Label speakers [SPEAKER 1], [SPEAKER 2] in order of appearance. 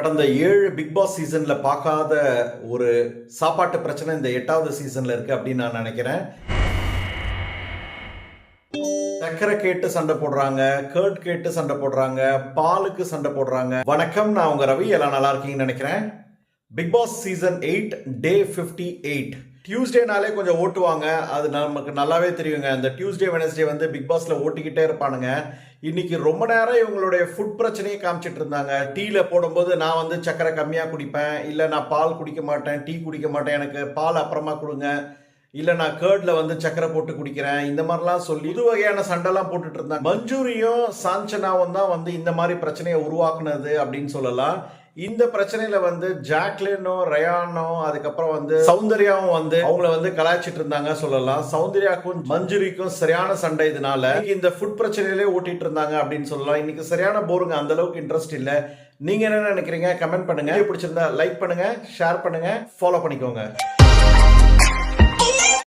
[SPEAKER 1] கடந்த ஏழு big pass சீசன்ல பார்க்காத ஒரு சாப்பாட்டு பிரச்சனை இந்த எட்டாவது சீசன்ல இருக்கு அப்படின்னு நான் நினைக்கிறேன். சக்கரை கேட்டு சண்டை போடுறாங்க கேர்ட் கேட்டு சண்டை போடுறாங்க பாலுக்கு சண்டை போடுறாங்க. வணக்கம் நான் உங்க ரவி. எல்லாம் நல்லா இருக்கீங்கன்னு நினைக்கிறேன். Bigg Boss season eight day fifty eight டியூஸ்டேனாலே கொஞ்சம் ஓட்டுவாங்க. அது நமக்கு நல்லாவே தெரியுங்க. அந்த டியூஸ்டே வெனஸ்டே வந்து பிக் பாஸில் ஓட்டிக்கிட்டே இருப்பானுங்க. இன்னைக்கு ரொம்ப நேரம் இவங்களுடைய ஃபுட் பிரச்சனையை காமிச்சிட்டு இருந்தாங்க. டீயில் போடும்போது நான் வந்து சக்கரை கம்மியாக குடிப்பேன். இல்லை நான் பால் குடிக்க மாட்டேன் டீ குடிக்க மாட்டேன். எனக்கு பால் அப்புறமா கொடுங்க. இல்லை நான் கேர்டில் வந்து சக்கரை போட்டு குடிக்கிறேன். இந்த மாதிரிலாம் சொல்லி புது வகையான சண்டைலாம் போட்டுட்டு இருந்தாங்க. மஞ்சூரியும் சாஞ்சனாவும் தான் வந்து இந்த மாதிரி பிரச்சனையை உருவாக்குனது அப்படின்னு சொல்லலாம். இந்த பிரச்சனையில வந்து ஜாக்லினும் ரயானும் அதுக்கப்புறம் வந்து சௌந்தர்யாவும் வந்து அவங்கள வந்து கலாய்ச்சிட்டு இருந்தாங்க சொல்லலாம். சௌந்தர்யாக்கும் மஞ்சுரிக்கும் சரியான சண்டை இதனால இந்த ஃபுட் பிரச்சனையிலே ஓட்டிட்டு இருந்தாங்க அப்படின்னு சொல்லலாம். இன்னைக்கு சரியான போருங்க அந்த அளவுக்கு இன்ட்ரெஸ்ட் இல்ல. நீங்க என்ன நினைக்கிறீங்க? கமெண்ட் பண்ணுங்க. பிடிச்சிருந்தா லைக் பண்ணுங்க ஷேர் பண்ணுங்க ஃபாலோ பண்ணிக்கோங்க.